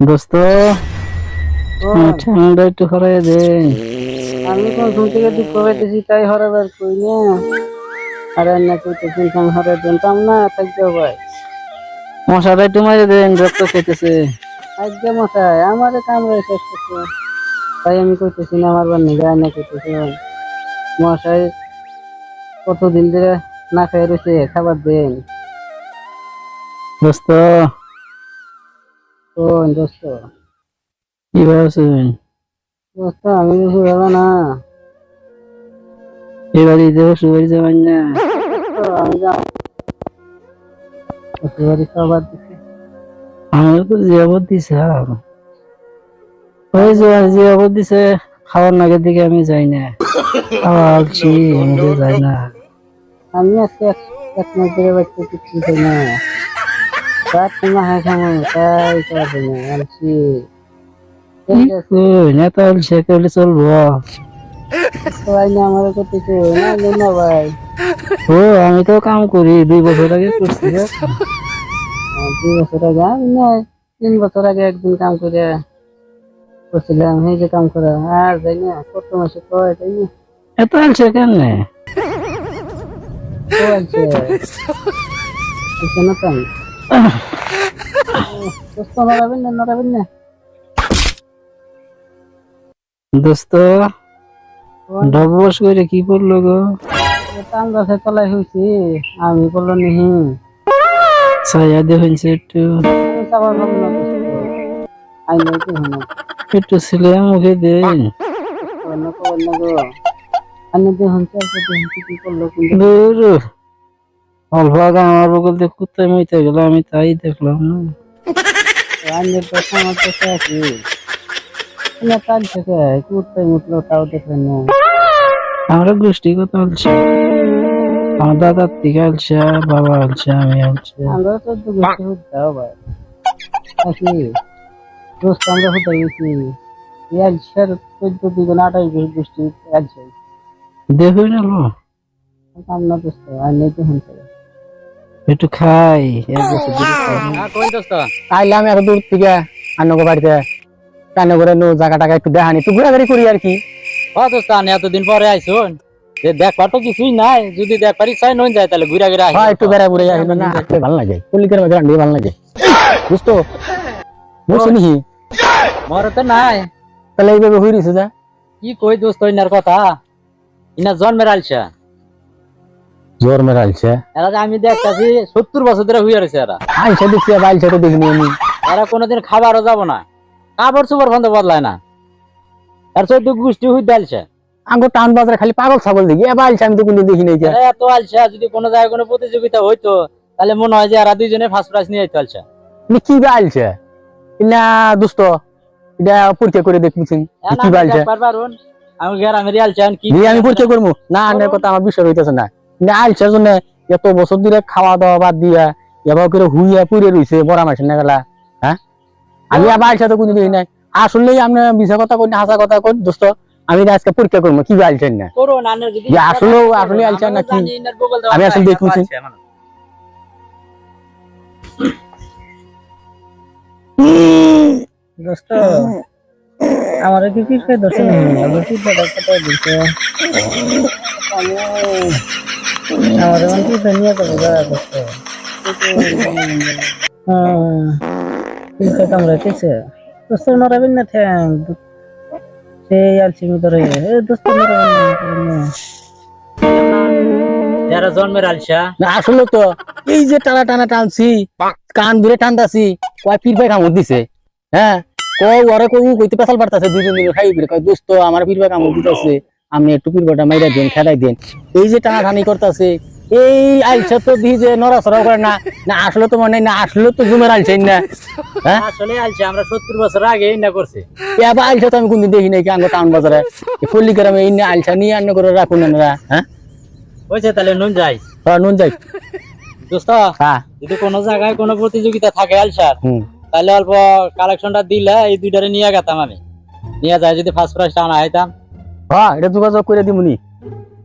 দোস্ত ঠান্ডা একটু হরাই দে। আমি কোন ঘুম থেকে দুঃখ পাইতেছি তাই হরাবার কই না। আর না কাম থাকতে ভাই মশাটা একটু মারে দেন রক্ত খেতেছে আজকে মশাই আমারে কামড়ে শেষ করছে তাই আমি কইতেছি না আমার বান্নি যায় না কইতেছি মশাই কতদিন ধরে না খেয়ে রয়েছে খাবার দেন। দোস্ত কোন দোস্ত কি ভাবছেন? দোস্ত আমি কিছু না। যাবেন না। আমি খাবার দিচ্ছে আমার তো জিয়াবত দিছে আর। ওই যে জিয়াবত দিছে খাওয়ার নাগের দিকে আমি যাই না। খাওয়া আলছি আমাদের যাই না। আমি আজকে এক মাস ধরে কিছু না। চলবো না আমার না ভাই ও আমি তো কাম করি দুই বছর আগে করছি দুই বছর আগে আমি তিন বছর আগে একদিন কাম করে করছিলাম এই যে কাম করা আর যাই না কত মাসে কয় তাই না এত আলছে কেন না তাই দোস্ত ডবস করে কি করল গো? তাম গাছের তলায় হয়েছি আমি বলল নিহি ছায়া একটু। কি হলো একটু ছেলে মুখে গো। আমি দেখুন কি করল অল্প আগে আমার বগল দিয়ে কুত্তায় মিতে গেল আমি তাই দেখলাম না। রান্নের কথা আমার কাছে আছে। না থেকে মুতলো তাও দেখলেন না। আমরা গোষ্ঠী কথা বলছি। আমার দাদার থেকে আলছে বাবা আলছে আমি আলছে আমরা তো গোষ্ঠী হতাও ভাই। দোস্ত আমরা হতে গেছি। চোদ্দ আঠাশ গোষ্ঠী একশো দেখুন এলো আমরা দোস্ত আর নেই তো একটু খাই। আইলাম এত দূর থেকে আন্নগো বাড়িতে। কান্ন করে নো জায়গা টাকা একটু দেখানি। একটু ঘোরাঘুরি করি আর কি। ও দোস্ত আমি এতদিন পরে আইসুন। যে দেখবার তো কিছুই নাই। যদি দেখবার ইচ্ছা নই যায় তাহলে ঘুরে ঘুরে হয় একটু বেড়া বুড়ে আসবে না। আসলে ভালো লাগে। কলিকের মধ্যে রান্না ভালো লাগে। বুঝতো বুঝছ নি। মরে তো নাই। তাহলে এইভাবে রয়েছে যা। কি কই দোস্ত ইনার কথা? ইনা জন্মের আলসা। জোর মেরে আলছে এরা আমি দেখতাছি সত্তর বছর ধরে হুইয়া রয়েছে এরা। আইসা দেখছি আইসা তো দেখিনি আমি। এরা কোনোদিন খাবারও যাব না। কাপড় চোপড় বন্ধ বদলায় না। আর চোদ্দ গোষ্ঠী হুই আঙ্গো টাউন বাজারে খালি পাগল ছাগল দেখি এবার আইসা আমি তো কোনো দেখি নাই এত আলসা যদি কোনো জায়গায় কোনো প্রতিযোগিতা হইতো তাহলে মনে হয় যে এরা দুইজনে ফার্স্ট প্রাইজ নিয়ে যেত আলসা নি কি বা আইলছে? না দোস্ত এটা পরীক্ষা করে দেখবুছেন কি দেখবার পারুন। আমি গ্রামের এখন কি আমি পরীক্ষা করব? না আনের কথা আমার বিষয় হইতেছে না। না আইলছে জন্য এত বছর ধরে খাওয়া দাওয়া বাদ দিয়া এবার করে হুইয়া পুড়ে রইছে বড় মাসে না গেলা হ্যাঁ আমি আবার আইলছে তো কোনো দেখি নাই। আসলেই আপনি মিশা কথা কই হাসা কথা কই দোস্ত আমি আজকে পরীক্ষা করব কি আইলছেন না আসলেও- আসলে আলসা ইনার বগল দেওয়া আমি আসলে আছে, দেখুছি। মানে। দোস্ত আমার কি কি নেই আমি কি বড় কথা দিছে আমার মন তো কামড়াইতেছে দোস্ত নড়াবেন না ঠ্যাং সেই আলসিমি ধরে এ দোস্ত নড়াবেন না, যারা জন্মের আলসা আসলে তো এই যে টানা টানা টানছি কান ধরে টানতাছি কয় পীর ভাই কামড় দিছে হ্যাঁ কয় ওরে কই উ কইতে পেছাল পারতাছে দুজন মিলে খাই কয় দোস্ত আমার পীর ভাই কামড় দিতেছে। আমি একটু পীর ভাইটা মাইরা দেন খেলাই দেন। এই যে টানা টানি করতেছে এই আলসা তো দি যে নড়াচড়া করে না। না আসলে তো মানে না আসলে তো জুমের আলছেন না। হ্যাঁ? আসলে আলসা আমরা সত্তর বছর আগে না করছি। এবার আলসা তো আমি কোনদিন দেখি নাই আঙ্গ টাউন বাজারে। পল্লী গ্রামে এই আলসা নিয়ে আন্ন করে রাখুন না হ্যাঁ? হয়েছে তাহলে নুন যাই। হ্যাঁ, নুন যাই। দোস্ত হ্যাঁ। যদি কোনো জায়গায় কোনো প্রতিযোগিতা থাকে আলসার তাহলে অল্প কালেকশনটা দিলে এই দুইটারে নিয়ে গেতাম আমি। নিয়ে যায় যদি ফার্স্ট প্রাইজটা আনা হইতাম। হ্যাঁ এটা যোগাযোগ করে দিমুনি।